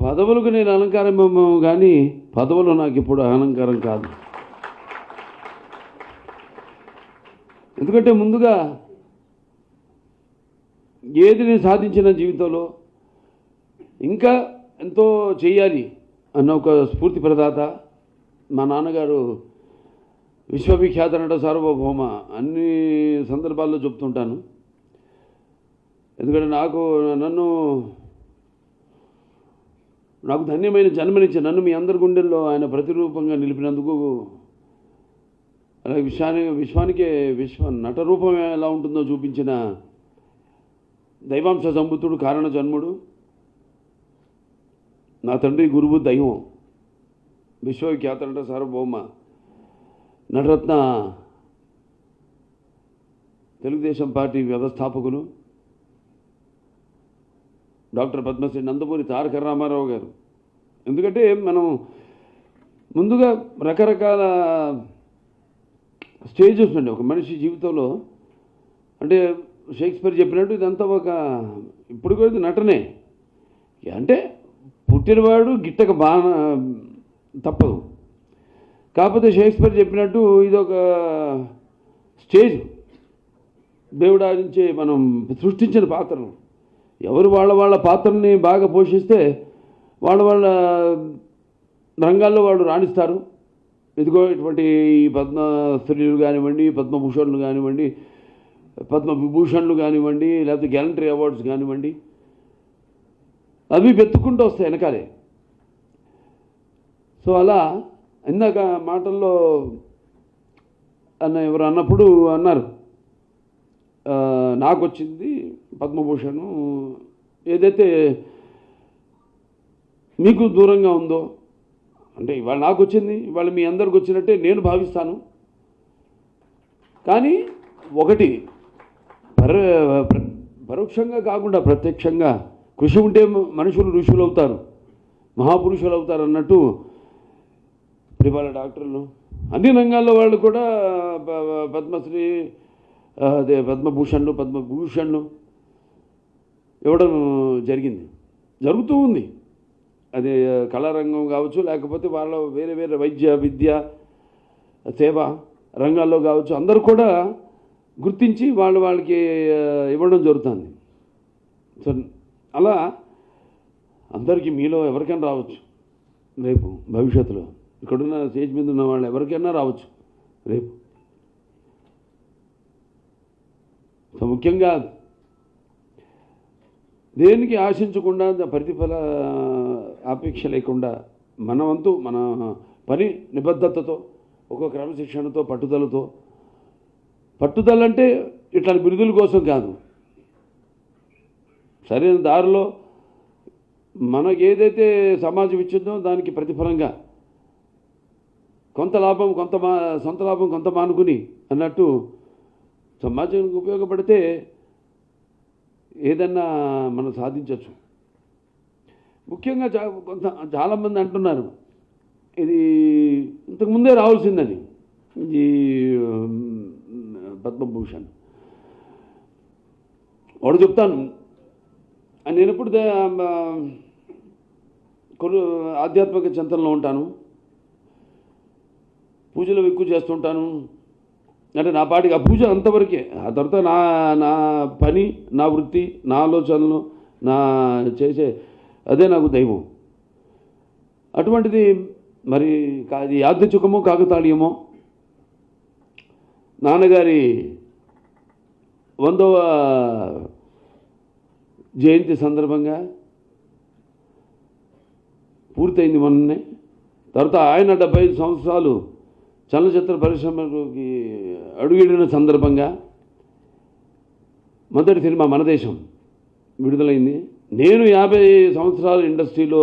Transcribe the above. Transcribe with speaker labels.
Speaker 1: పదవులకు నేను అలంకారం కానీ పదవులు నాకు ఇప్పుడు అలంకారం కాదు. ఎందుకంటే ముందుగా ఏది నేను సాధించిన జీవితంలో ఇంకా ఎంతో చేయాలి అన్న ఒక స్ఫూర్తి ప్రదాత మా నాన్నగారు విశ్వవిఖ్యాత నట సార్వభౌమ అన్ని సందర్భాల్లో చెప్తుంటాను. ఎందుకంటే నాకు నన్ను నాకు ధన్యమైన జన్మనిచ్చి నన్ను మీ అందరి గుండెల్లో ఆయన ప్రతిరూపంగా నిలిపినందుకు అలాగే విశ్వానికి విశ్వానికే విశ్వ నటరూపం ఎలా ఉంటుందో చూపించిన దైవాంశ సంబుద్ధుడు కారణ జన్ముడు. నా తండ్రి గురువు దైవం. విశ్వవిఖ్యాతనట సార్వభౌమ నటరత్న తెలుగుదేశం పార్టీ వ్యవస్థాపకులు. డాక్టర్ పద్మశ్రీ నందమూరి తారక రామారావు గారు. ఎందుకంటే మనం ముందుగా రకరకాల స్టేజెస్ ఉండే ఒక మనిషి జీవితంలో అంటే షేక్స్పియర్ చెప్పినట్టు ఇదంతా ఒక ఇప్పుడు కూడా ఇది నటనే. అంటే పుట్టినవాడు గిట్టక బాణ తప్పదు. కాకపోతే షేక్స్పియర్ చెప్పినట్టు ఇది ఒక స్టేజ్ దేవుడా నుంచి మనం సృష్టించిన పాత్రలు. ఎవరు వాళ్ళ వాళ్ళ పాత్రని బాగా పోషిస్తే వాళ్ళ వాళ్ళ రంగాల్లో వాళ్ళు రాణిస్తారు. ఇదిగో ఇటువంటి ఈ పద్మశ్రీలు కానివ్వండి పద్మభూషణులు కానివ్వండి పద్మవిభూషణులు కానివ్వండి లేకపోతే గ్యాలంటరీ అవార్డ్స్ కానివ్వండి అవి వెతుక్కుంటూ వస్తాయి వెనకాలే. సో అలా ఇందాక మాటల్లో అన్న ఎవరు అన్నప్పుడు అన్నారు నాకు వచ్చింది పద్మభూషణ్. ఏదైతే మీకు దూరంగా ఉందో అంటే ఇవాళ నాకు వచ్చింది ఇవాళ మీ అందరికి వచ్చినట్టే నేను భావిస్తాను. కానీ ఒకటి పర పరోక్షంగా కాకుండా ప్రత్యక్షంగా కృషి ఉంటే మనుషులు ఋషులు అవుతారు మహాపురుషులు అవుతారు అన్నట్టు ఇప్పుడు ఇవాళ డాక్టర్లు. అన్ని రంగాల్లో వాళ్ళు కూడా పద్మశ్రీ అదే పద్మభూషణ్లు పద్మభూషణ్లు. ఇవ్వడం జరిగింది. జరుగుతూ ఉంది. అది కళారంగం కావచ్చు లేకపోతే వాళ్ళ వేరే వేరే వైద్య విద్య సేవ రంగాల్లో కావచ్చు అందరూ కూడా గుర్తించి వాళ్ళు వాళ్ళకి ఇవ్వడం జరుగుతుంది. సో అలా అందరికీ మీలో ఎవరికైనా రావచ్చు. రేపు భవిష్యత్తులో. ఇక్కడున్న స్టేజ్ మీద ఉన్న వాళ్ళు ఎవరికైనా రావచ్చు. రేపు సో ముఖ్యంగా దేనికి ఆశించకుండా ప్రతిఫల ఆపేక్ష లేకుండా మన వంతు మన పని నిబద్ధతతో ఒక క్రమశిక్షణతో పట్టుదలతో. పట్టుదల అంటే ఇట్లాంటి బిరుదుల కోసం కాదు. సరైన దారిలో మనకు ఏదైతే సమాజం ఇచ్చిందో దానికి ప్రతిఫలంగా కొంత లాభం కొంత మా సొంత లాభం కొంత మానుకుని అన్నట్టు సమాజానికి ఉపయోగపడితే ఏదన్నా మనం సాధించవచ్చు ముఖ్యంగా చా కొంత చాలామంది అంటున్నారు ఇది ఇంతకుముందే రావాల్సిందని ఈ పద్మభూషణ్. వాడు చెప్తాను నేను ఎప్పుడు కొన్ని ఆధ్యాత్మిక చింతనలో ఉంటాను పూజలు ఎక్కువ చేస్తుంటాను అంటే నా పాటికి ఆ పూజ అంతవరకే. ఆ తర్వాత నా నా పని నా వృత్తి నా ఆలోచనలు నా చేసే అదే నాకు దైవం. అటువంటిది మరి అది యాదృచ్ఛికమో కాకతాళీయమో. నాన్నగారి వందవ జయంతి సందర్భంగా పూర్తయింది మొన్ననే. తర్వాత ఆయన డెబ్బై ఐదు సంవత్సరాలు చలనచిత్ర పరిశ్రమలోకి అడుగిడిన సందర్భంగా మొదటి సినిమా మన దేశం విడుదలైంది. నేను యాభై సంవత్సరాలు ఇండస్ట్రీలో